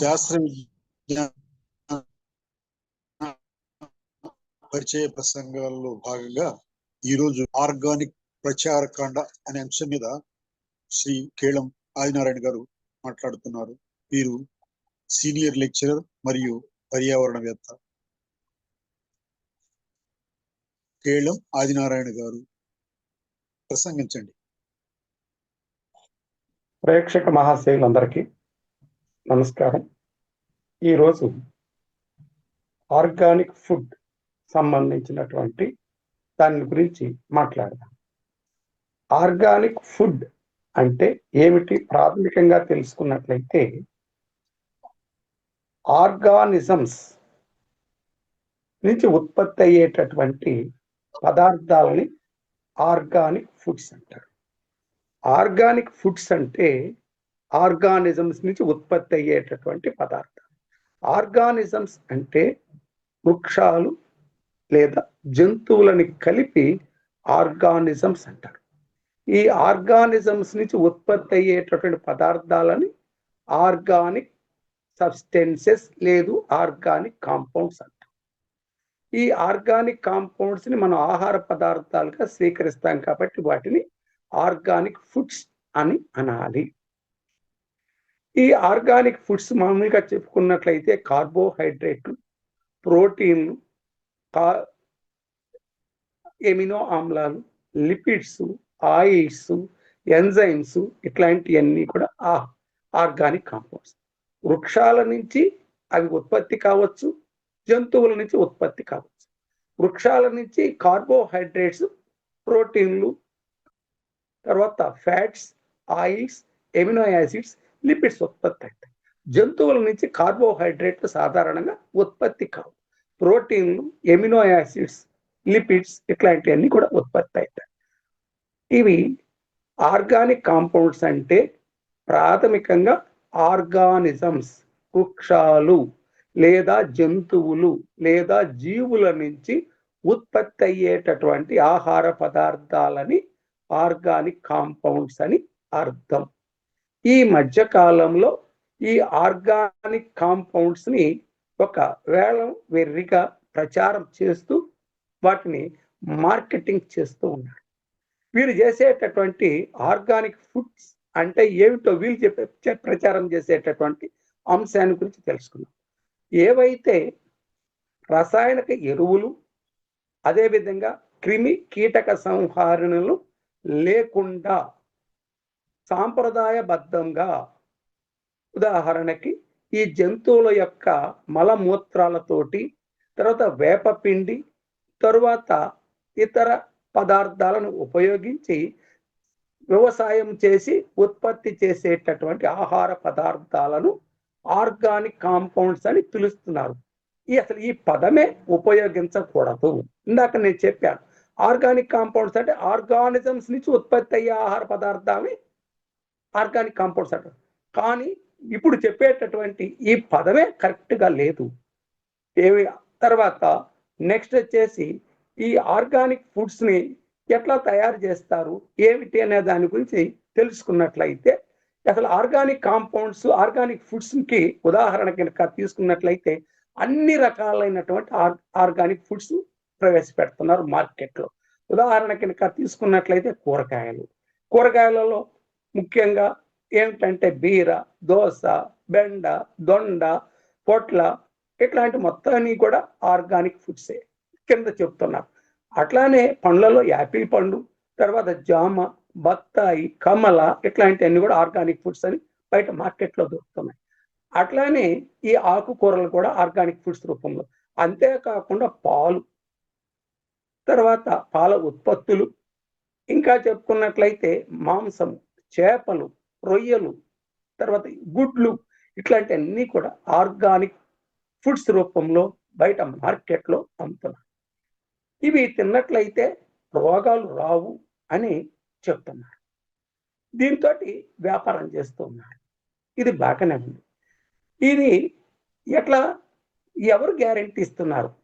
శాస్త్ర పరిచయ ప్రసంగాల్లో భాగంగా ఈరోజు ఆర్గానిక్ ప్రచారకాండ అనే అంశం మీద శ్రీ కేళం ఆదినారాయణ గారు మాట్లాడుతున్నారు. వీరు సీనియర్ లెక్చరర్ మరియు పర్యావరణవేత్త. కేళం ఆదినారాయణ గారు ప్రసంగించండి. ప్రేక్షక మహాశయులందరికీ నమస్కారం. ఈరోజు ఆర్గానిక్ ఫుడ్ సంబంధించినటువంటి దాని గురించి మాట్లాడదాం. ఆర్గానిక్ ఫుడ్ అంటే ఏమిటి? ప్రాథమికంగా తెలుసుకున్నట్లయితే ఆర్గానిజమ్స్ నుంచి ఉత్పత్తి అయ్యేటటువంటి పదార్థాలని ఆర్గానిక్ ఫుడ్స్ అంటారు. ఆర్గానిక్ ఫుడ్స్ అంటే ఆర్గానిజమ్స్ నుంచి ఉత్పత్తి అయ్యేటటువంటి పదార్థాలు. ఆర్గానిజమ్స్ అంటే వృక్షాలు లేదా జంతువులని కలిపి ఆర్గానిజమ్స్ అంటారు. ఈ ఆర్గానిజమ్స్ నుంచి ఉత్పత్తి అయ్యేటటువంటి పదార్థాలని ఆర్గానిక్ సబ్స్టెన్సెస్ లేదు ఆర్గానిక్ కాంపౌండ్స్ అంటారు. ఈ ఆర్గానిక్ కాంపౌండ్స్ని మనం ఆహార పదార్థాలుగా స్వీకరిస్తాం కాబట్టి వాటిని ఆర్గానిక్ ఫుడ్స్ అని అనాలి. ఈ ఆర్గానిక్ ఫుడ్స్ మామూలుగా చెప్పుకున్నట్లయితే కార్బోహైడ్రేట్లు ప్రోటీన్లు కా ఎమినో ఆమ్లాలు లిపిడ్స్ ఆయిల్స్ ఎంజైమ్స్ ఇట్లాంటివన్నీ కూడా ఆ ఆర్గానిక్ కాంపౌండ్స్. వృక్షాల నుంచి అవి ఉత్పత్తి కావచ్చు జంతువుల నుంచి ఉత్పత్తి కావచ్చు. వృక్షాల నుంచి కార్బోహైడ్రేట్స్ ప్రోటీన్లు తర్వాత fats oils amino acids lipids ఉత్పత్తి అవుతాయి. జంతువుల నుంచి కార్బోహైడ్రేట్లు సాధారణంగా ఉత్పత్తి కావు. ప్రోటీన్లు ఎమినో యాసిడ్స్ లిపిడ్స్ ఇట్లాంటివన్నీ కూడా ఉత్పత్తి అవుతాయి. ఇవి ఆర్గానిక్ కాంపౌండ్స్ అంటే ప్రాథమికంగా ఆర్గానిజమ్స్ వృక్షాలు లేదా జంతువులు లేదా జీవుల నుంచి ఉత్పత్తి అయ్యేటటువంటి ఆహార పదార్థాలని ఆర్గానిక్ కాంపౌండ్స్ అని అర్థం. ఈ మధ్య కాలంలో ఈ ఆర్గానిక్ కాంపౌండ్స్ని ఒక వేళం వెర్రిగా ప్రచారం చేస్తూ వాటిని మార్కెటింగ్ చేస్తూ ఉన్నారు. వీరు చేసేటటువంటి ఆర్గానిక్ ఫుడ్స్ అంటే ఏమిటో వీళ్ళు చెప్పే ప్రచారం చేసేటటువంటి అంశాన్ని గురించి తెలుసుకున్నాం ఏవైతే రసాయనిక ఎరువులు అదేవిధంగా క్రిమి కీటక సంహారణలు లేకుండా సాంప్రదాయబద్ధంగా ఉదాహరణకి ఈ జంతువుల యొక్క మలమూత్రాలతోటి తర్వాత వేపపిండి తరువాత ఇతర పదార్థాలను ఉపయోగించి వ్యవసాయం చేసి ఉత్పత్తి చేసేటటువంటి ఆహార పదార్థాలను ఆర్గానిక్ కాంపౌండ్స్ అని పిలుస్తున్నారు. ఈ అసలు ఈ పదమే ఉపయోగించకూడదు. ఇందాక నేను చెప్పాను ఆర్గానిక్ కాంపౌండ్స్ అంటే ఆర్గానిజమ్స్ నుంచి ఉత్పత్తి అయ్యే ఆహార పదార్థాన్ని ఆర్గానిక్ కాంపౌండ్స్ అంటారు. కానీ ఇప్పుడు చెప్పేటటువంటి ఈ పదమే కరెక్ట్గా లేదు. ఏమి తర్వాత నెక్స్ట్ వచ్చేసి ఈ ఆర్గానిక్ ఫుడ్స్ని ఎట్లా తయారు చేస్తారు? ఏమిటి అనే దాని గురించి తెలుసుకున్నట్లయితే అసలు ఆర్గానిక్ కాంపౌండ్స్ ఆర్గానిక్ ఫుడ్స్కి ఉదాహరణ కనుక తీసుకున్నట్లయితే అన్ని రకాలైనటువంటి ఆర్గానిక్ ఫుడ్స్ ప్రవేశపెడుతున్నారు మార్కెట్లో. ఉదాహరణ కనుక తీసుకున్నట్లయితే కూరగాయలు. కూరగాయలలో ముఖ్యంగా ఏమిటంటే బీర దోస బెండ దొండ పొట్ల ఇట్లాంటి మొత్తాన్ని కూడా ఆర్గానిక్ ఫుడ్సే కింద చెప్తున్నారు. అట్లానే పండ్లలో యాపిల్ పండు తర్వాత జామ బత్తాయి కమల ఇట్లాంటివన్నీ కూడా ఆర్గానిక్ ఫుడ్స్ అని బయట మార్కెట్లో దొరుకుతున్నాయి. అట్లానే ఈ ఆకుకూరలు కూడా ఆర్గానిక్ ఫుడ్స్ రూపంలో. అంతేకాకుండా పాలు తర్వాత పాల ఉత్పత్తులు. ఇంకా చెప్పుకున్నట్లయితే మాంసం చేపలు రొయ్యలు తర్వాత గుడ్లు ఇట్లాంటి అన్నీ కూడా ఆర్గానిక్ ఫుడ్స్ రూపంలో బయట మార్కెట్లో అమ్ముతున్నారు. ఇవి తిన్నట్లయితే రోగాలు రావు అని చెప్తున్నారు. దీంతో వ్యాపారం చేస్తూ ఉన్నారు. ఇది బాగానే ఉంది. ఇది ఎట్లా ఎవరు గ్యారంటీ ఇస్తున్నారు?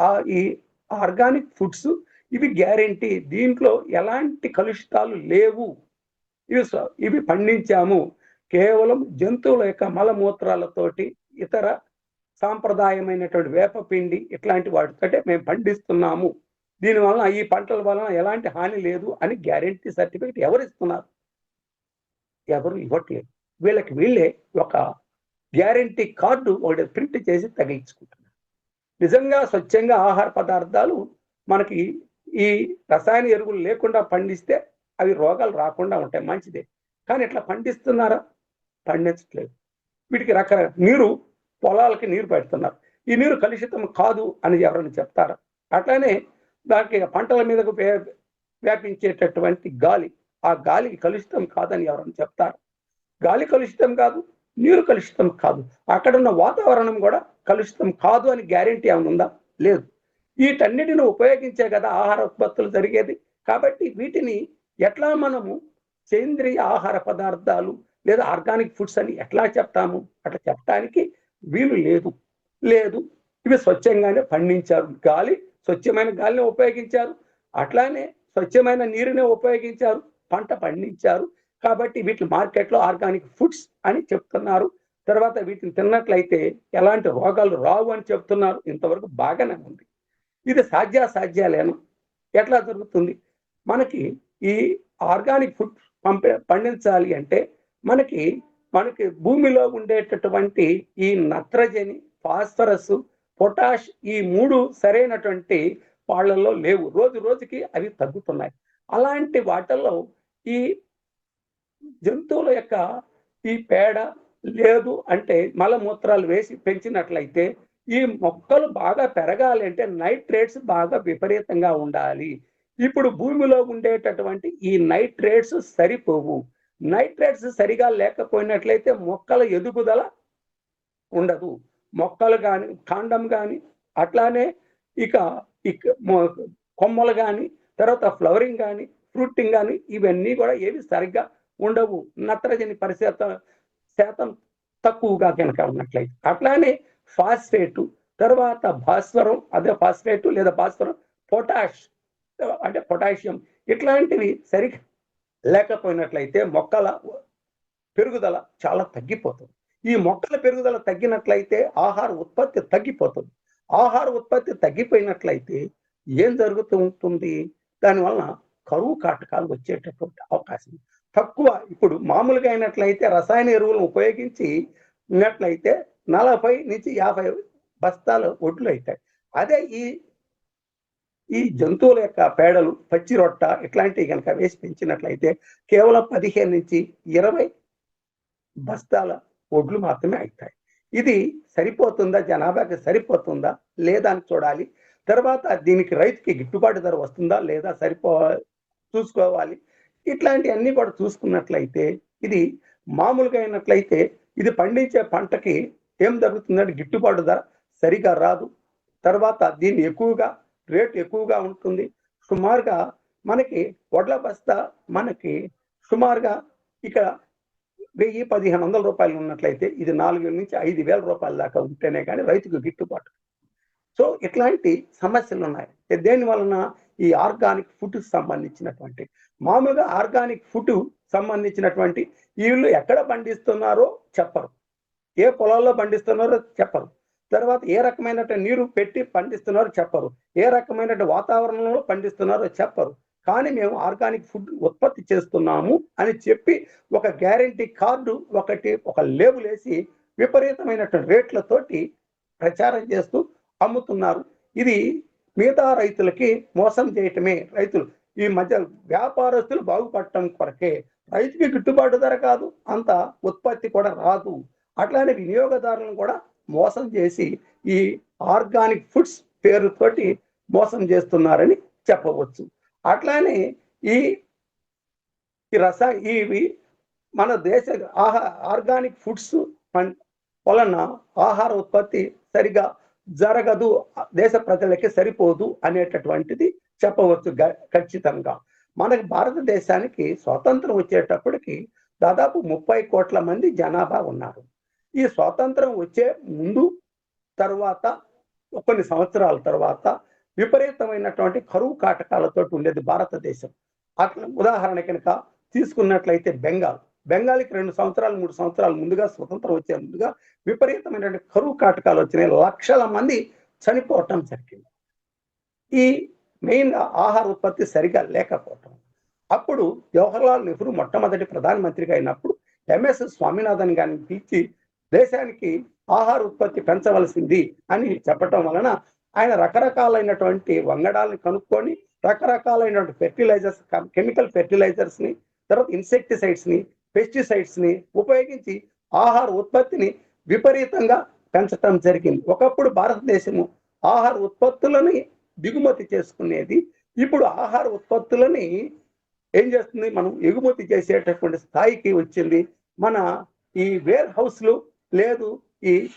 ఆ ఈ ఆర్గానిక్ ఫుడ్స్ ఇవి గ్యారంటీ. దీంట్లో ఎలాంటి కలుషితాలు లేవు. ఇవి ఇవి పండించాము. కేవలం జంతువుల యొక్క మలమూత్రాలతోటి ఇతర సాంప్రదాయమైనటువంటి వేపపిండి ఇట్లాంటి వాటితోటే మేము పండిస్తున్నాము. దీని వలన ఈ పంటల వలన ఎలాంటి హాని లేదు అని గ్యారెంటీ సర్టిఫికేట్ ఎవరు ఇస్తున్నారు? ఎవరు ఇవ్వట్లేదు. వీళ్ళకి వీళ్ళే ఒక గ్యారెంటీ కార్డు ఒకటి ప్రింట్ చేసి తగిలించుకుంటున్నారు. నిజంగా స్వచ్ఛంగా ఆహార పదార్థాలు మనకి ఈ రసాయన ఎరువులు లేకుండా పండిస్తే అవి రోగాలు రాకుండా ఉంటాయి మంచిదే. కానీ ఇట్లా పండిస్తున్నారా? పండించట్లేదు. వీటికి రకరకాల నీరు పొలాలకి నీరు పెడుతున్నారు. ఈ నీరు కలుషితం కాదు అని ఎవరైనా చెప్తారా? అట్లానే దానికి పంటల మీదకు వ్యాపించేటటువంటి గాలి ఆ గాలికి కలుషితం కాదని ఎవరైనా చెప్తారు? గాలి కలుషితం కాదు నీరు కలుషితం కాదు. అక్కడ ఉన్న వాతావరణం కూడా కలుషితం కాదు అని గ్యారెంటీ ఏమైనా ఉందా? లేదు. వీటన్నిటిని ఉపయోగించే కదా ఆహార ఉత్పత్తులు జరిగేది. కాబట్టి వీటిని ఎట్లా మనము సేంద్రియ ఆహార పదార్థాలు లేదా ఆర్గానిక్ ఫుడ్స్ అని ఎట్లా చెప్తాము? అట్లా చెప్పడానికి వీలు లేదు. లేదు. ఇవి స్వచ్ఛంగానే పండించారు. గాలి స్వచ్ఛమైన గాలిని ఉపయోగించారు. అట్లానే స్వచ్ఛమైన నీరునే ఉపయోగించారు. పంట పండించారు. కాబట్టి వీటి మార్కెట్లో ఆర్గానిక్ ఫుడ్స్ అని చెప్తున్నారు. తర్వాత వీటిని తిన్నట్లయితే ఎలాంటి రోగాలు రావు అని చెప్తున్నారు. ఇంతవరకు బాగానే ఉంది. ఇది సాధ్యాసాధ్యాలేను? ఎట్లా జరుగుతుంది? మనకి ఈ ఆర్గానిక్ ఫుడ్ పంప పండించాలి అంటే మనకి మనకి భూమిలో ఉండేటటువంటి ఈ నత్రజని ఫాస్ఫరస్ పొటాష్ ఈ మూడు సరైనటువంటి వాళ్ళల్లో లేవు. రోజు రోజుకి అవి తగ్గుతున్నాయి. అలాంటి వాటిల్లో ఈ జంతువుల యొక్క ఈ పేడ లేదు అంటే మలమూత్రాలు వేసి పెంచినట్లయితే ఈ మొక్కలు బాగా పెరగాలి అంటే నైట్రేట్స్ బాగా విపరీతంగా ఉండాలి. ఇప్పుడు భూమిలో ఉండేటటువంటి ఈ నైట్రేట్స్ సరిపోవు. నైట్రేట్స్ సరిగా లేకపోయినట్లయితే మొక్కల ఎదుగుదల ఉండదు. మొక్కలు కానీ కాండం కానీ అట్లానే ఇక ఇక కొమ్మలు కానీ తర్వాత ఫ్లవరింగ్ కానీ ఫ్రూటింగ్ కానీ ఇవన్నీ కూడా ఏవి సరిగ్గా ఉండవు. నత్రజని పరిశాత శాతం తక్కువగా కనుక ఉన్నట్లయితే. అట్లానే ఫాస్ఫేటు తర్వాత భాస్వరం అదే ఫాస్ఫేటు లేదా భాస్వరం పొటాష్ అంటే పొటాషియం ఇట్లాంటివి సరిగా లేకపోయినట్లయితే మొక్కల పెరుగుదల చాలా తగ్గిపోతుంది. ఈ మొక్కల పెరుగుదల తగ్గినట్లయితే ఆహార ఉత్పత్తి తగ్గిపోతుంది. ఆహార ఉత్పత్తి తగ్గిపోయినట్లయితే ఏం జరుగుతూ ఉంటుంది? దానివలన కరువు కాటకాలు వచ్చేటటువంటి అవకాశం. తక్కువ ఇప్పుడు మామూలుగా అయినట్లయితే రసాయన ఎరువులను ఉపయోగించి ఉన్నట్లయితే నలభై నుంచి యాభై బస్తాలు ఒడ్లు అవుతాయి. అదే ఈ ఈ జంతువుల యొక్క పేడలు పచ్చి రొట్ట ఇట్లాంటివి కనుక వేసి పెంచినట్లయితే కేవలం పదిహేను నుంచి ఇరవై బస్తాల ఒడ్లు మాత్రమే అవుతాయి ఇది సరిపోతుందా? జనాభాకి సరిపోతుందా? లేదా అని చూడాలి. తర్వాత దీనికి రైతుకి గిట్టుబాటు ధర వస్తుందా? లేదా సరిపో చూసుకోవాలి. ఇట్లాంటివన్నీ కూడా చూసుకున్నట్లయితే ఇది మామూలుగా అయినట్లయితే ఇది పండించే పంటకి ఏం జరుగుతుందంటే గిట్టుబాటు ధర సరిగా రాదు. తర్వాత దీన్ని ఎక్కువగా రేటు ఎక్కువగా ఉంటుంది. సుమారుగా మనకి వడ్ల బస్తా మనకి సుమారుగా ఇక్కడ వెయ్యి పదిహేను వందల రూపాయలు ఉన్నట్లయితే ఇది నాలుగు వేల నుంచి ఐదు వేల రూపాయల దాకా ఉంటేనే కానీ రైతుకు గిట్టుబాటు. సో ఇట్లాంటి సమస్యలు ఉన్నాయి. దేని వలన ఈ ఆర్గానిక్ ఫుడ్ సంబంధించినటువంటి మామూలుగా ఆర్గానిక్ ఫుడ్ సంబంధించినటువంటి వీళ్ళు ఎక్కడ పండిస్తున్నారో చెప్పరు. ఏ పొలాల్లో పండిస్తున్నారో చెప్పరు. తర్వాత ఏ రకమైన నీరు పెట్టి పండిస్తున్నారో చెప్పరు. ఏ రకమైన వాతావరణంలో పండిస్తున్నారో చెప్పరు. కానీ మేము ఆర్గానిక్ ఫుడ్ ఉత్పత్తి చేస్తున్నాము అని చెప్పి ఒక గ్యారంటీ కార్డు ఒకటి ఒక లేబుల్ వేసి విపరీతమైనటువంటి రేట్లతోటి ప్రచారం చేస్తూ అమ్ముతున్నారు. ఇది మిగతా రైతులకి మోసం చేయటమే. రైతులు ఈ మధ్య వ్యాపారస్తులు బాగుపడటం కొరకే. రైతుకి గిట్టుబాటు ధర కాదు అంత ఉత్పత్తి కూడా రాదు. అట్లానే వినియోగదారులను కూడా మోసం చేసి ఈ ఆర్గానిక్ ఫుడ్స్ పేరుతోటి మోసం చేస్తున్నారని చెప్పవచ్చు. అట్లానే ఈ రస ఇవి మన దేశ ఆహా ఆర్గానిక్ ఫుడ్స్ వలన ఆహార ఉత్పత్తి సరిగా జరగదు దేశ ప్రజలకి సరిపోదు అనేటటువంటిది చెప్పవచ్చు ఖచ్చితంగా. మనకి భారతదేశానికి స్వాతంత్రం వచ్చేటప్పటికి దాదాపు ముప్పై కోట్ల మంది జనాభా ఉన్నారు. ఈ స్వాతంత్రం వచ్చే ముందు తర్వాత కొన్ని సంవత్సరాల తర్వాత విపరీతమైనటువంటి కరువు కాటకాలతో ఉండేది భారతదేశం. అట్లా ఉదాహరణ కనుక తీసుకున్నట్లయితే బెంగాల్. బెంగాల్కి రెండు సంవత్సరాలు మూడు సంవత్సరాలు ముందుగా స్వతంత్రం వచ్చే ముందుగా విపరీతమైనటువంటి కరువు కాటకాలు వచ్చినాయి. లక్షల మంది చనిపోవటం జరిగింది. ఈ మెయిన్ ఆహార ఉత్పత్తి సరిగా లేకపోవటం. అప్పుడు జవహర్లాల్ నెహ్రూ మొట్టమొదటి ప్రధానమంత్రిగా అయినప్పుడు ఎంఎస్ స్వామినాథన్ గారిని పిలిచి దేశానికి ఆహార ఉత్పత్తి పెంచవలసింది అని చెప్పటం వలన ఆయన రకరకాలైనటువంటి వంగడాలను కనుక్కొని రకరకాలైనటువంటి ఫెర్టిలైజర్స్ కెమికల్ ఫెర్టిలైజర్స్ని తర్వాత ఇన్సెక్టిసైడ్స్ని పెస్టిసైడ్స్ని ఉపయోగించి ఆహార ఉత్పత్తిని విపరీతంగా పెంచటం జరిగింది. ఒకప్పుడు భారతదేశము ఆహార ఉత్పత్తులని దిగుమతి చేసుకునేది. ఇప్పుడు ఆహార ఉత్పత్తులని ఏం చేస్తుంది? మనం ఎగుమతి చేసేటటువంటి స్థాయికి వచ్చింది. మన ఈ వేర్ హౌస్లు లేదు ఈ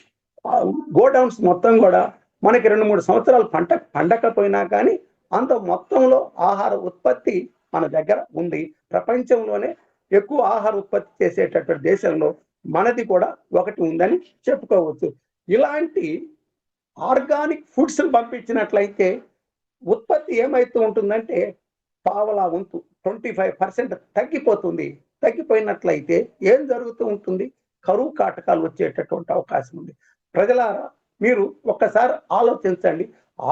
గోడౌన్స్ మొత్తం కూడా మనకి రెండు మూడు సంవత్సరాలు పంట పండకపోయినా కానీ అంత మొత్తంలో ఆహార ఉత్పత్తి మన దగ్గర ఉంది. ప్రపంచంలోనే ఎక్కువ ఆహార ఉత్పత్తి చేసేటటువంటి దేశంలో మనది కూడా ఒకటి ఉందని చెప్పుకోవచ్చు. ఇలాంటి ఆర్గానిక్ ఫుడ్స్ పంపించినట్లయితే ఉత్పత్తి ఏమైతూ ఉంటుందంటే పావలా వంతు ట్వంటీ ఫైవ్ పర్సెంట్ తగ్గిపోతుంది. తగ్గిపోయినట్లయితే ఏం జరుగుతూ ఉంటుంది? కరువు కాటకాలు వచ్చేటటువంటి అవకాశం ఉంది. ప్రజలారా మీరు ఒక్కసారి ఆలోచించండి.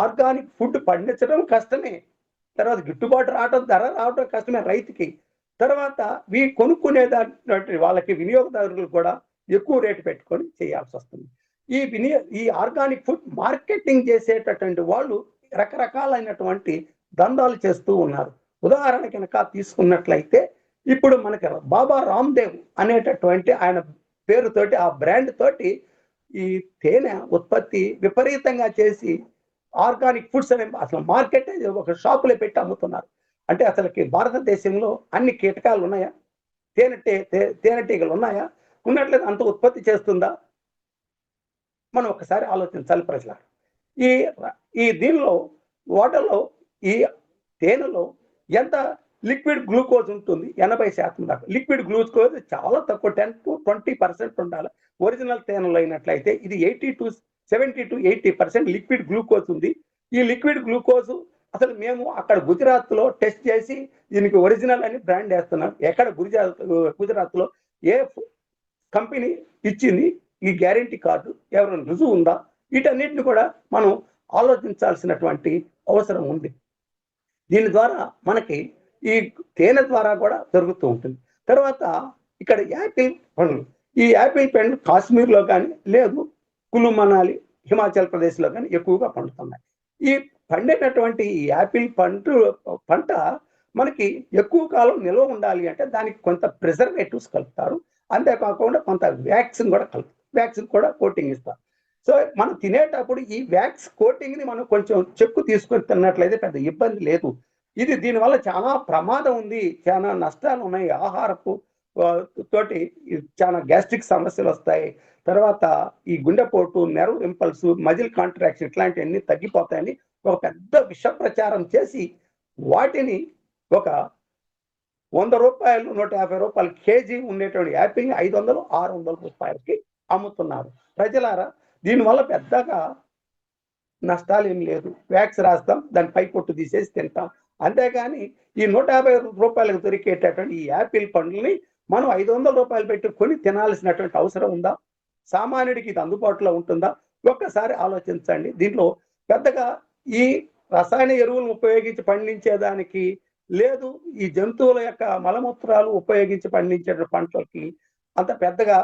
ఆర్గానిక్ ఫుడ్ పండించడం కష్టమే. తర్వాత గిట్టుబాటు రావడం ధర రావడం కష్టమే రైతుకి. తర్వాత వీ కొనుక్కునే దాని వాళ్ళకి వినియోగదారులు కూడా ఎక్కువ రేటు పెట్టుకొని చేయాల్సి వస్తుంది. ఈ వినియో ఈ ఆర్గానిక్ ఫుడ్ మార్కెటింగ్ చేసేటటువంటి వాళ్ళు రకరకాలైనటువంటి దందాలు చేస్తూ ఉన్నారు. ఉదాహరణ కనుక తీసుకున్నట్లయితే ఇప్పుడు మనకి బాబా రామ్దేవ్ అనేటటువంటి ఆయన పేరుతోటి ఆ బ్రాండ్ తోటి ఈ తేనె ఉత్పత్తి విపరీతంగా చేసి ఆర్గానిక్ ఫుడ్స్ అనే అసలు మార్కెట్ ఒక షాపులో పెట్టి అమ్ముతున్నారు. అంటే అసలుకి భారతదేశంలో అన్ని కీటకాలు ఉన్నాయా? తేనెటే తేనెటీగలు ఉన్నాయా? ఉన్నట్లయితే అంత ఉత్పత్తి చేస్తుందా? మనం ఒకసారి ఆలోచించాలి ప్రజల ఈ ఈ దీనిలో వాటర్లో ఈ తేనెలో ఎంత లిక్విడ్ గ్లూకోజ్ ఉంటుంది ఎనభై శాతం దాకా. లిక్విడ్ గ్లూకోజ్ చాలా తక్కువ టెన్ టు ట్వంటీ పర్సెంట్ ఉండాలి. ఒరిజినల్ తేనెలు అయినట్లయితే ఇది eighty to seventy to eighty percent liquid glucose ఉంది. ఈ లిక్విడ్ గ్లూకోజ్ అసలు మేము అక్కడ గుజరాత్లో టెస్ట్ చేసి దీనికి ఒరిజినల్ అని బ్రాండ్ వేస్తున్నాం. ఎక్కడ గుజరాత్ గుజరాత్లో ఏ కంపెనీ ఇచ్చింది ఈ గ్యారంటీ కార్డు? ఎవరైనా రుజువు ఉందా? వీటన్నిటిని కూడా మనం ఆలోచించాల్సినటువంటి అవసరం ఉంది. దీని ద్వారా మనకి ఈ తేనె ద్వారా కూడా జరుగుతూ ఉంటుంది. తర్వాత ఇక్కడ యాపిల్ పండ్లు ఈ యాపిల్ పండ్లు కాశ్మీర్లో కానీ లేదు కులు మనాలి హిమాచల్ ప్రదేశ్లో కానీ ఎక్కువగా పండుతున్నాయి. ఈ పండినటువంటి ఈ యాపిల్ పంట పంట మనకి ఎక్కువ కాలం నిల్వ ఉండాలి అంటే దానికి కొంత ప్రిజర్వేటివ్స్ కలుపుతారు. అంతేకాకుండా కొంత వ్యాక్సిన్ కూడా కలుపుతారు. వ్యాక్సిన్ కూడా కోటింగ్ ఇస్తారు. సో మనం తినేటప్పుడు ఈ వ్యాక్స్ కోటింగ్ని మనం కొంచెం చెక్కు తీసుకొని తిన్నట్లయితే పెద్ద ఇబ్బంది లేదు. ఇది దీనివల్ల చాలా ప్రమాదం ఉంది చాలా నష్టాలు ఉన్నాయి. ఆహారపు తోటి చాలా గ్యాస్ట్రిక్ సమస్యలు వస్తాయి. తర్వాత ఈ గుండెపోటు నెర్వ్ ఇంపల్స్ మజిల్ కాంట్రాక్షన్ ఇట్లాంటివన్నీ తగ్గిపోతాయని ఒక పెద్ద విష ప్రచారం చేసి వాటిని ఒక వంద రూపాయలు నూట యాభై రూపాయలు కేజీ ఉండేటువంటి యాపిల్ని ఐదు వందలు ఆరు వందల రూపాయలకి అమ్ముతున్నారు. ప్రజలారా దీనివల్ల పెద్దగా నష్టాలు ఏం లేదు. వ్యాక్స్ రాస్తాం దాని పై పొట్టు తీసేసి తింటాం. అంతేకాని ఈ నూట యాభై రూపాయలకు దొరికేటటువంటి ఈ యాపిల్ పండ్లని మనం ఐదు వందల రూపాయలు పెట్టి కొని తినాల్సినటువంటి అవసరం ఉందా? సామాన్యుడికి ఇది అందుబాటులో ఉంటుందా? ఒక్కసారి ఆలోచించండి. దీంట్లో పెద్దగా ఈ రసాయన ఎరువులను ఉపయోగించి పండించేదానికి లేదు. ఈ జంతువుల యొక్క మలమూత్రాలు ఉపయోగించి పండించే పంటలకి అంత పెద్దగా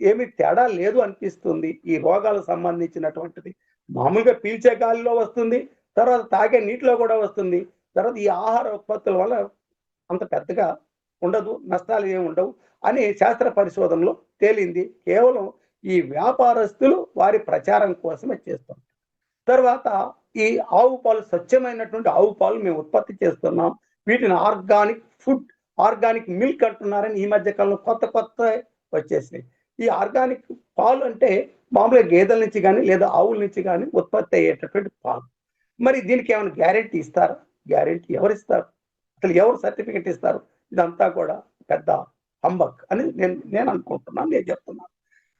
ఏమి తేడా లేదు అనిపిస్తుంది. ఈ రోగాలకు సంబంధించినటువంటిది మామూలుగా పీల్చే గాలిలో వస్తుంది తర్వాత తాగే నీటిలో కూడా వస్తుంది. తర్వాత ఈ ఆహార ఉత్పత్తుల వల్ల అంత పెద్దగా ఉండదు నష్టాలు ఏమి ఉండవు అని శాస్త్ర పరిశోధనలో తేలింది. కేవలం ఈ వ్యాపారస్తులు వారి ప్రచారం కోసమే చేస్తాం. తర్వాత ఈ ఆవు పాలు స్వచ్ఛమైనటువంటి ఆవు పాలు మేము ఉత్పత్తి చేస్తున్నాం. వీటిని ఆర్గానిక్ ఫుడ్ ఆర్గానిక్ మిల్క్ అంటున్నారని ఈ మధ్య కాలంలో కొత్త కొత్త వచ్చేసినాయి. ఈ ఆర్గానిక్ పాలు అంటే మామూలుగా గేదెల నుంచి కానీ లేదా ఆవుల నుంచి కానీ ఉత్పత్తి అయ్యేటటువంటి పాలు. మరి దీనికి ఏమైనా గ్యారెంటీ ఇస్తారా? గ్యారెంటీ ఎవరు ఇస్తారు అసలు ఎవరు సర్టిఫికెట్ ఇస్తారు? ఇదంతా కూడా పెద్ద హంబక్ అని నేను నేను అనుకుంటున్నాను నేను చెప్తున్నాను.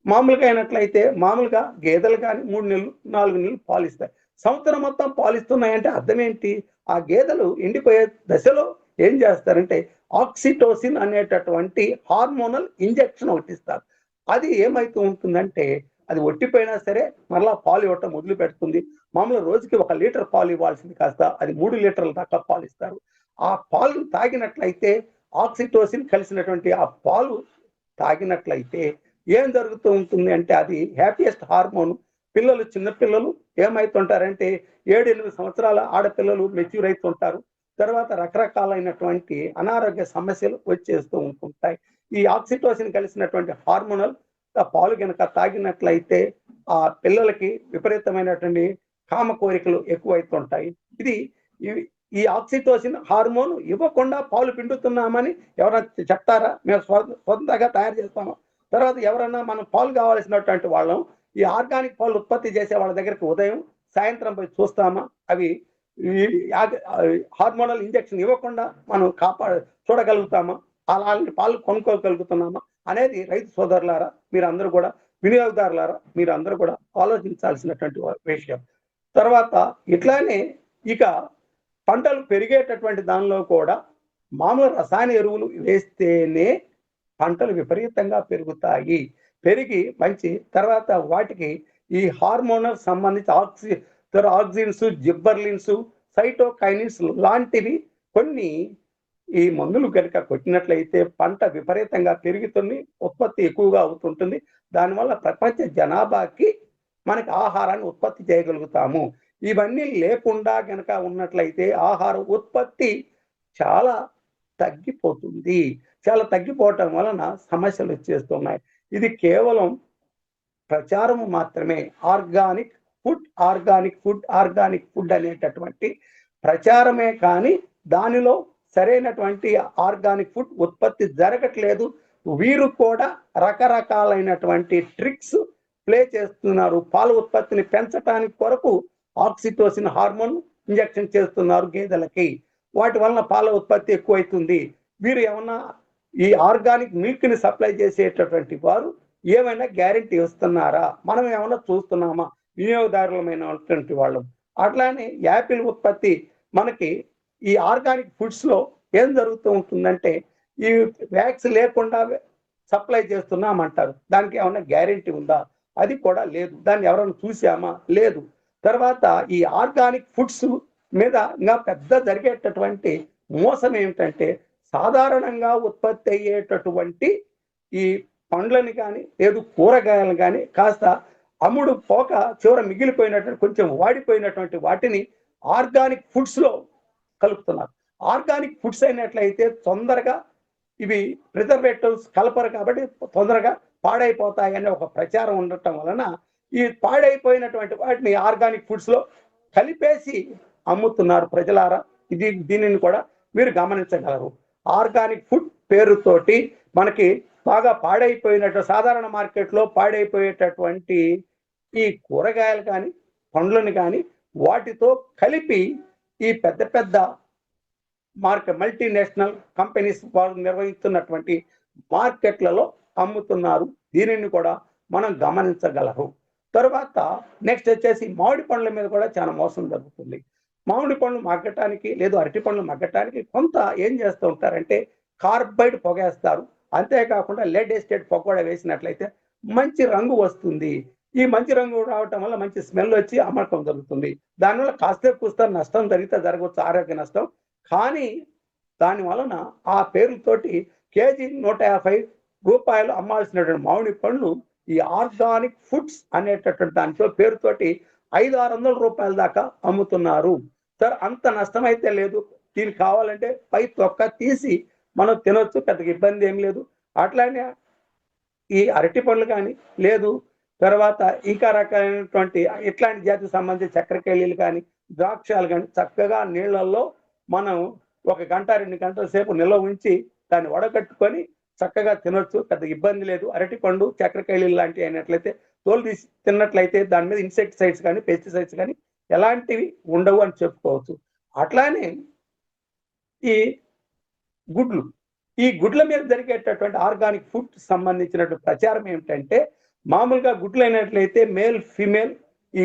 మామూలుగా అయినట్లయితే మామూలుగా గేదెలు కానీ మూడు నెలలు నాలుగు నెలలు పాలిస్తాయి. సంవత్సరం మొత్తం పాలిస్తున్నాయంటే అర్థం ఏంటి? ఆ గేదెలు ఎండిపోయే దశలో ఏం చేస్తారంటే ఆక్సిటోసిన్ అనేటటువంటి హార్మోనల్ ఇంజెక్షన్ ఒకటి ఇస్తారు. అది ఏమైతూ ఉంటుందంటే అది ఒట్టిపోయినా సరే మరలా పాలు ఇవ్వటం మొదలు పెడుతుంది మామూలుగా రోజుకి ఒక లీటర్ పాలు ఇవ్వాల్సింది కాస్త అది మూడు లీటర్ల దాకా పాలు ఇస్తారు. ఆ పాలు తాగినట్లయితే ఆక్సిటోసిన్ కలిసినటువంటి ఆ పాలు తాగినట్లయితే ఏం జరుగుతూ ఉంటుంది అంటే అది హ్యాపీయెస్ట్ హార్మోన్ పిల్లలు చిన్నపిల్లలు ఏమవుతుంటారంటే ఏమైతుంటారంటే ఏడు ఎనిమిది సంవత్సరాల ఆడపిల్లలు మెచ్యూర్ అవుతుంటారు తర్వాత రకరకాలైనటువంటి అనారోగ్య సమస్యలు వచ్చేస్తూ ఉంటుంటాయి. ఈ ఆక్సిటోసిన్ కలిసినటువంటి హార్మోనల్ పాలు కనుక తాగినట్లయితే ఆ పిల్లలకి విపరీతమైనటువంటి కామ కోరికలు ఎక్కువైతుంటాయి. ఇది ఈ ఆక్సిటోసిన్ హార్మోన్ ఇవ్వకుండా పాలు పిండుతున్నామని ఎవరైనా చెప్తారా? మేము స్వంతంగా సొంతంగా తయారు చేస్తాము. తర్వాత ఎవరన్నా మనం పాలు కావాల్సినటువంటి వాళ్ళం ఈ ఆర్గానిక్ పాలు ఉత్పత్తి చేసే వాళ్ళ దగ్గరికి ఉదయం సాయంత్రం పోయి చూస్తామా? అవి హార్మోనల్ ఇంజెక్షన్ ఇవ్వకుండా మనం కాపా చూడగలుగుతామా? అలాంటి పాలు కొనుక్కోగలుగుతున్నామా? అనేది రైతు సోదరులారా మీరందరూ కూడా వినియోగదారులారా మీరు అందరూ కూడా ఆలోచించాల్సినటువంటి విషయం. తర్వాత ఇట్లానే ఇక పంటలు పెరిగేటటువంటి దానిలో కూడా మామూలు రసాయన ఎరువులు వేస్తేనే పంటలు విపరీతంగా పెరుగుతాయి. పెరిగి మంచి తర్వాత వాటికి ఈ హార్మోనల్ సంబంధించి ఆక్సి ఆక్సిన్స్ జిబ్బర్లిన్స్ సైటోకైనిన్స్ లాంటివి కొన్ని ఈ మందులు కనుక కొట్టినట్లయితే పంట విపరీతంగా పెరుగుతుంది ఉత్పత్తి ఎక్కువగా అవుతుంటుంది. దానివల్ల ప్రపంచ జనాభాకి మనకి ఆహారాన్ని ఉత్పత్తి చేయగలుగుతాము. ఇవన్నీ లేకుండా కనుక ఉన్నట్లయితే ఆహార ఉత్పత్తి చాలా తగ్గిపోతుంది. చాలా తగ్గిపోవటం వలన సమస్యలు వచ్చేస్తున్నాయి. ఇది కేవలం ప్రచారం మాత్రమే. Organic food organic food organic food అనేటటువంటి ప్రచారమే కానీ దానిలో సరైనటువంటి ఆర్గానిక్ ఫుడ్ ఉత్పత్తి జరగట్లేదు. వీరు కూడా రకరకాలైనటువంటి ట్రిక్స్ ప్లే చేస్తున్నారు. పాల ఉత్పత్తిని పెంచడానికి కొరకు ఆక్సిటోసిన్ హార్మోన్ ఇంజెక్షన్ చేస్తున్నారు గేదెలకి. వాటి వలన పాల ఉత్పత్తి ఎక్కువైతుంది. వీరు ఏమన్నా ఈ ఆర్గానిక్ మిల్క్ని సప్లై చేసేటటువంటి వారు ఏమైనా గ్యారంటీ ఇస్తున్నారా? మనం ఏమైనా చూస్తున్నామా? వినియోగదారులమైనటువంటి వాళ్ళం. అట్లానే యాపిల్ ఉత్పత్తి మనకి ఈ ఆర్గానిక్ ఫుడ్స్లో ఏం జరుగుతూ ఉంటుందంటే ఈ వ్యాక్స్ లేకుండా సప్లై చేస్తున్నామంటారు. దానికి ఏమైనా గ్యారెంటీ ఉందా? అది కూడా లేదు. దాన్ని ఎవరైనా చూసామా? లేదు. తర్వాత ఈ ఆర్గానిక్ ఫుడ్స్ మీద ఇంకా పెద్ద జరిగేటటువంటి మోసం ఏమిటంటే సాధారణంగా ఉత్పత్తి అయ్యేటటువంటి ఈ పండ్లని కానీ లేదు కూరగాయలను కానీ కాస్త అమ్ముడు పోక చివర మిగిలిపోయినటువంటి కొంచెం వాడిపోయినటువంటి వాటిని ఆర్గానిక్ ఫుడ్స్లో కలుపుతున్నారు. ఆర్గానిక్ ఫుడ్స్ అయినట్లయితే తొందరగా ఇవి ప్రిజర్వేటివ్స్ కలపరు కాబట్టి తొందరగా పాడైపోతాయనే ఒక ప్రచారం ఉండటం వలన ఈ పాడైపోయినటువంటి వాటిని ఆర్గానిక్ ఫుడ్స్లో కలిపేసి అమ్ముతున్నారు ప్రజలారా. ఇది దీనిని కూడా మీరు గమనించగలరు. ఆర్గానిక్ ఫుడ్ పేరుతోటి మనకి బాగా పాడైపోయినట్టు సాధారణ మార్కెట్లో పాడైపోయేటటువంటి ఈ కూరగాయలు కానీ పండ్లను కానీ వాటితో కలిపి ఈ పెద్ద పెద్ద మార్కెట్ మల్టీనేషనల్ కంపెనీస్ వారు నిర్వహిస్తున్నటువంటి మార్కెట్లలో అమ్ముతున్నారు. దీనిని కూడా మనం గమనించగలరు. తర్వాత నెక్స్ట్ వచ్చేసి మామిడి పండ్ల మీద కూడా చాలా మోసం జరుగుతుంది. మామిడి పండ్లు మగ్గటానికి లేదు అరటి పండ్లు మగ్గటానికి కొంత ఏం చేస్తూ ఉంటారంటే కార్బైడ్ పొగేస్తారు. అంతేకాకుండా లెడ్ ఎస్టేట్ పొగ కూడా వేసినట్లయితే మంచి రంగు వస్తుంది. ఈ మంచి రంగు రావటం వల్ల మంచి స్మెల్ వచ్చి అమ్మకం జరుగుతుంది. దానివల్ల కాస్త కూస్త నష్టం జరిగితే జరగవచ్చు ఆరోగ్య నష్టం. కానీ దాని వలన ఆ పేరుతోటి కేజీ నూట యాభై రూపాయలు అమ్మాల్సినటువంటి మామిడి పండ్లు ఈ ఆర్గానిక్ ఫుడ్స్ అనేటటువంటి దాంట్లో పేరుతోటి ఐదు ఆరు వందల రూపాయల దాకా అమ్ముతున్నారు. సార్ అంత నష్టం అయితే లేదు. దీనికి కావాలంటే పై తొక్క తీసి మనం తినొచ్చు పెద్దగా ఇబ్బంది ఏం లేదు. అట్లానే ఈ అరటి పండ్లు కానీ లేదు తర్వాత ఇంకా రకాలైనటువంటి ఇట్లాంటి జాతికి సంబంధించిన చక్రకేళీలు కానీ ద్రాక్షాలు కానీ చక్కగా నీళ్ళల్లో మనం ఒక గంట రెండు గంటల సేపు నిల్వ ఉంచి దాన్ని వడగట్టుకొని చక్కగా తినొచ్చు. పెద్ద ఇబ్బంది లేదు. అరటి పండు చక్కెరకేళీలు లాంటివి అయినట్లయితే తోలు తీసి తిన్నట్లయితే దాని మీద ఇన్సెక్టిసైడ్స్ కానీ పెస్టిసైడ్స్ కానీ ఎలాంటివి ఉండవు అని చెప్పుకోవచ్చు. అట్లానే ఈ గుడ్లు ఈ గుడ్ల మీద జరిగేటటువంటి ఆర్గానిక్ ఫుడ్ సంబంధించినటువంటి ప్రచారం ఏమిటంటే మామూలుగా గుడ్లు అయినట్లయితే మేల్ ఫీమేల్ ఈ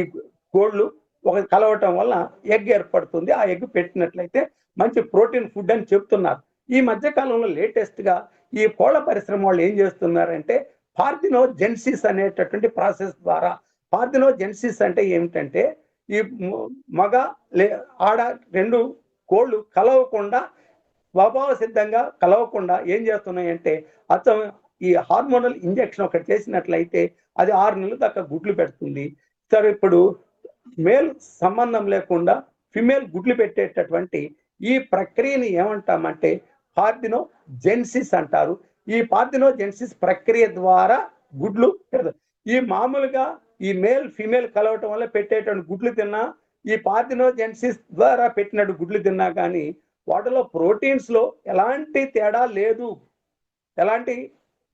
కోళ్ళు ఒక కలవటం వల్ల ఎగ్ ఏర్పడుతుంది. ఆ ఎగ్ పెట్టినట్లయితే మంచి ప్రోటీన్ ఫుడ్ అని చెప్తున్నారు. ఈ మధ్య కాలంలో లేటెస్ట్గా ఈ కోళ్ళ పరిశ్రమ వాళ్ళు ఏం చేస్తున్నారంటే పార్థినో జెన్సిస్ అనేటటువంటి ప్రాసెస్ ద్వారా పార్థినో జెన్సిస్ అంటే ఏమిటంటే ఈ మగ లే ఆడ రెండు కోళ్ళు కలవకుండా స్వభావ సిద్ధంగా కలవకుండా ఏం చేస్తున్నాయంటే అచ్చం ఈ హార్మోనల్ ఇంజెక్షన్ ఒకటి చేసినట్లయితే అది ఆరు నెలల దాకా గుడ్లు పెడుతుంది. సరే ఇప్పుడు మేల్ సంబంధం లేకుండా ఫిమేల్ గుడ్లు పెట్టేటటువంటి ఈ ప్రక్రియని ఏమంటామంటే పార్థినో జెన్సిస్ అంటారు. ఈ పార్థినో జెన్సిస్ ప్రక్రియ ద్వారా గుడ్లు పెడతారు ఈ మామూలుగా ఈ మేల్ ఫిమేల్ కలవటం వల్ల పెట్టేటువంటి గుడ్లు తిన్నా ఈ పార్థినో జెన్సిస్ ద్వారా పెట్టినట్టు గుడ్లు తిన్నా కానీ వాటిలో ప్రోటీన్స్లో ఎలాంటి తేడా లేదు. ఎలాంటి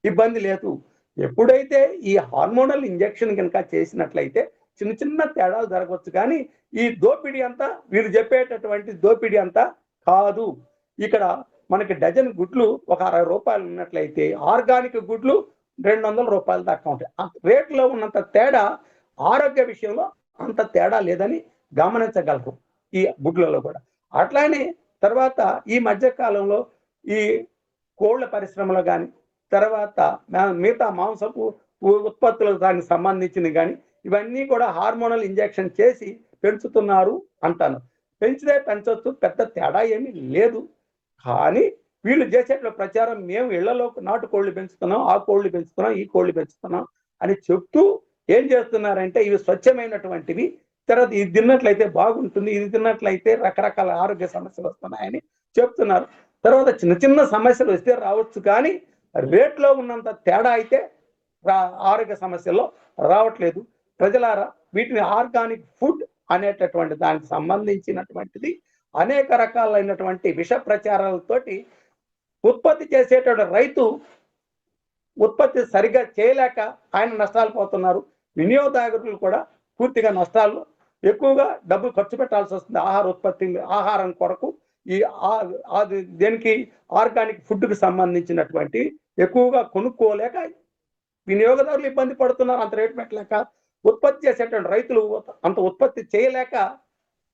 ఇబ్బంది లేదు. ఎప్పుడైతే ఈ హార్మోనల్ ఇంజెక్షన్ కనుక చేసినట్లయితే చిన్న చిన్న తేడాలు జరగవచ్చు కానీ ఈ దోపిడీ అంతా వీరు చెప్పేటటువంటి దోపిడీ అంతా కాదు. ఇక్కడ మనకి డజన్ గుడ్లు ఒక అరవై రూపాయలు ఉన్నట్లయితే ఆర్గానిక్ గుడ్లు రెండు వందల రూపాయల దాకా ఉంటాయి. ఆ రేట్లో ఉన్నంత తేడా ఆరోగ్య విషయంలో అంత తేడా లేదని గమనించగలరు ఈ గుడ్లలో కూడా. అట్లానే తర్వాత ఈ మధ్య కాలంలో ఈ కోళ్ళ పరిశ్రమలో కానీ తర్వాత మిగతా మాంసపు ఉత్పత్తులకు దానికి సంబంధించిన కానీ ఇవన్నీ కూడా హార్మోనల్ ఇంజెక్షన్ చేసి పెంచుతున్నారు అంటాను. పెంచితే పెంచవచ్చు పెద్ద తేడా ఏమీ లేదు. కానీ వీళ్ళు చేసేటువంటి ప్రచారం మేము ఇళ్ళలో నాటు కోళ్ళు పెంచుతున్నాం ఆ కోళ్ళు పెంచుతున్నాం ఈ కోళ్ళు పెంచుతున్నాం అని చెప్తూ ఏం చేస్తున్నారంటే ఇవి స్వచ్ఛమైనటువంటివి. తర్వాత ఇది తిన్నట్లయితే బాగుంటుంది ఇది తిన్నట్లయితే రకరకాల ఆరోగ్య సమస్యలు వస్తున్నాయని చెప్తున్నారు. తర్వాత చిన్న చిన్న సమస్యలు వస్తే రావచ్చు కానీ రేట్లో ఉన్నంత తేడా అయితే ఆరోగ్య సమస్యల్లో రావట్లేదు. ప్రజలారా వీటిని ఆర్గానిక్ ఫుడ్ అనేటటువంటి దానికి సంబంధించినటువంటిది అనేక రకాలైనటువంటి విష ప్రచారాలతోటి ఉత్పత్తి చేసేటువంటి రైతు ఉత్పత్తి సరిగా చేయలేక ఆయన నష్టాలు పోతున్నారు. వినియోగదారులు కూడా పూర్తిగా నష్టాలు. ఎక్కువగా డబ్బు ఖర్చు పెట్టాల్సి వస్తుంది ఆహార ఉత్పత్తి ఆహారం కొరకు ఈ దేనికి? ఆర్గానిక్ ఫుడ్కి సంబంధించినటువంటి ఎక్కువగా కొనుక్కోలేక వినియోగదారులు ఇబ్బంది పడుతున్నారు అంత రేటు పెట్టలేక ఉత్పత్తి చేసేటువంటి రైతులు అంత ఉత్పత్తి చేయలేక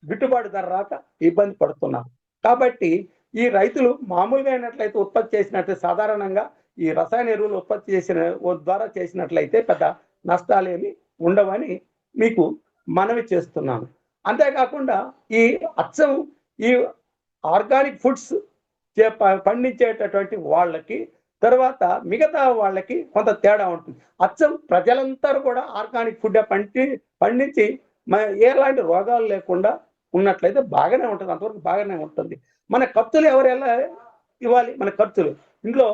గిట్టుబాటు ధర రాక ఇబ్బంది పడుతున్నారు. కాబట్టి ఈ రైతులు మామూలుగా అయినట్లయితే ఉత్పత్తి చేసినట్లయితే సాధారణంగా ఈ రసాయన ఎరువులు ఉత్పత్తి చేసిన ద్వారా చేసినట్లయితే పెద్ద నష్టాలేమి ఉండవని మీకు మనవి చేస్తున్నాను. అంతేకాకుండా ఈ అచ్చం ఈ ఆర్గానిక్ ఫుడ్స్ చే- ప- పండించేటటువంటి వాళ్ళకి తర్వాత మిగతా వాళ్ళకి కొంత తేడా ఉంటుంది. అచ్చం ప్రజలందరూ కూడా ఆర్గానిక్ ఫుడ్ పండి పండించి ఎలాంటి రోగాలు లేకుండా ఉన్నట్లయితే బాగానే ఉంటుంది. అంతవరకు బాగానే ఉంటుంది. మన ఖర్చులు ఎవరు ఎలా ఇవ్వాలి? మన ఖర్చులు. ఇంట్లో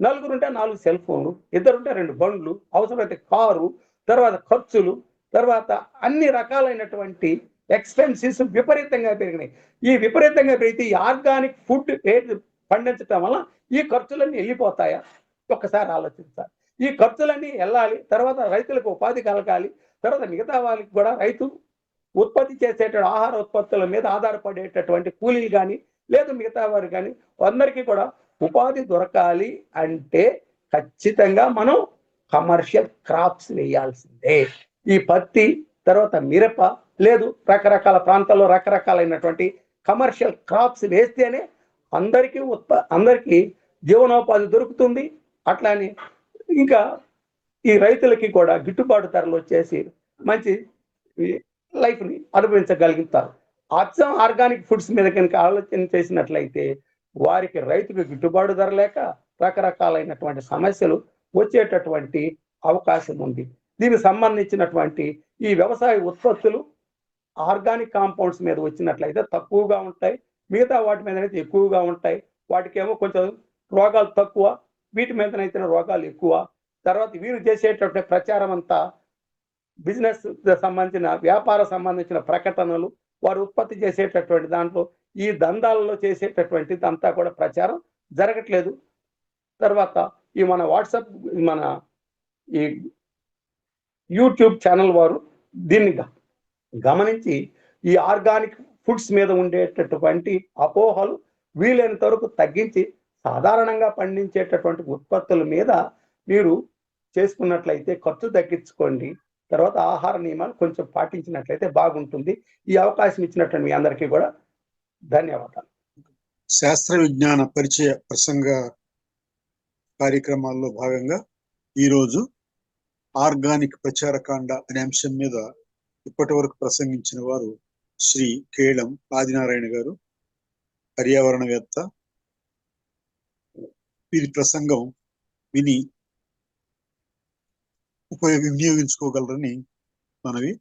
నలుగురు ఉంటే నాలుగు సెల్ ఫోన్లు ఇద్దరుంటే రెండు బండ్లు అవసరమైతే కారు తర్వాత ఖర్చులు తర్వాత అన్ని రకాలైనటువంటి ఎక్స్పెన్సెస్ విపరీతంగా పెరిగినాయి. ఈ విపరీతంగా పెరిగితే ఈ ఆర్గానిక్ ఫుడ్ పండించటం పండించడం వల్ల ఈ ఖర్చులన్నీ వెళ్ళిపోతాయా? ఒక్కసారి ఆలోచించాలి. ఈ ఖర్చులన్నీ వెళ్ళాలి తర్వాత రైతులకు ఉపాధి కలగాలి తర్వాత మిగతా వాళ్ళకి కూడా రైతు ఉత్పత్తి చేసేటువంటి ఆహార ఉత్పత్తుల మీద ఆధారపడేటటువంటి కూలీలు కానీ లేదు మిగతా వారు కానీ అందరికీ కూడా ఉపాధి దొరకాలి అంటే ఖచ్చితంగా మనం కమర్షియల్ క్రాప్స్ వేయాల్సిందే. ఈ పత్తి తర్వాత మిరప లేదు రకరకాల ప్రాంతాల్లో రకరకాలైనటువంటి కమర్షియల్ క్రాప్స్ వేస్తేనే అందరికీ ఉత్ప అందరికీ జీవనోపాధి దొరుకుతుంది. అట్లానే ఇంకా ఈ రైతులకి కూడా గిట్టుబాటు ధరలు వచ్చేసి మంచి లైఫ్ని అనుభవించగలుగుతారు. అచ్చం ఆర్గానిక్ ఫుడ్స్ మీద కనుక ఆలోచన చేసినట్లయితే వారికి రైతుకు గిట్టుబాటు ధర లేక రకరకాలైనటువంటి సమస్యలు వచ్చేటటువంటి అవకాశం ఉంది. దీనికి సంబంధించినటువంటి ఈ వ్యవసాయ ఉత్పత్తులు ఆర్గానిక్ కాంపౌండ్స్ మీద వచ్చినట్లయితే తక్కువగా ఉంటాయి. మిగతా వాటి మీద అయితే ఎక్కువగా ఉంటాయి. వాటికేమో కొంచెం రోగాలు తక్కువ వీటి మీదనైతే రోగాలు ఎక్కువ. తర్వాత వీరు చేసేటటువంటి ప్రచారం అంతా బిజినెస్ సంబంధించిన వ్యాపార సంబంధించిన ప్రకటనలు వారు ఉత్పత్తి చేసేటటువంటి దాంట్లో ఈ దందాలలో చేసేటటువంటిది అంతా కూడా ప్రచారం జరగట్లేదు. తర్వాత ఈ మన వాట్సాప్ మన ఈ యూట్యూబ్ ఛానల్ వారు దీన్ని గమనించి ఈ ఆర్గానిక్ ఫుడ్స్ మీద ఉండేటటువంటి అపోహలు వీలైనంత వరకు తగ్గించి సాధారణంగా పండించేటటువంటి ఉత్పత్తుల మీద మీరు చేసుకున్నట్లయితే ఖర్చు తగ్గించుకోండి. తర్వాత ఆహార నియమాలు కొంచెం పాటించినట్లయితే బాగుంటుంది. ఈ అవకాశం ఇచ్చినటువంటి మీ అందరికీ కూడా ధన్యవాదాలు. శాస్త్ర విజ్ఞాన పరిచయ ప్రసంగ కార్యక్రమాల్లో భాగంగా ఈరోజు ఆర్గానిక్ ప్రచారకాండ అనే అంశం మీద ఇప్పటి వరకు ప్రసంగించిన వారు శ్రీ కేళం ఆదినారాయణ గారు పర్యావరణవేత్త వీరి ప్రసంగం విని ఉపయోగ వినియోగించుకోగలరని మనవి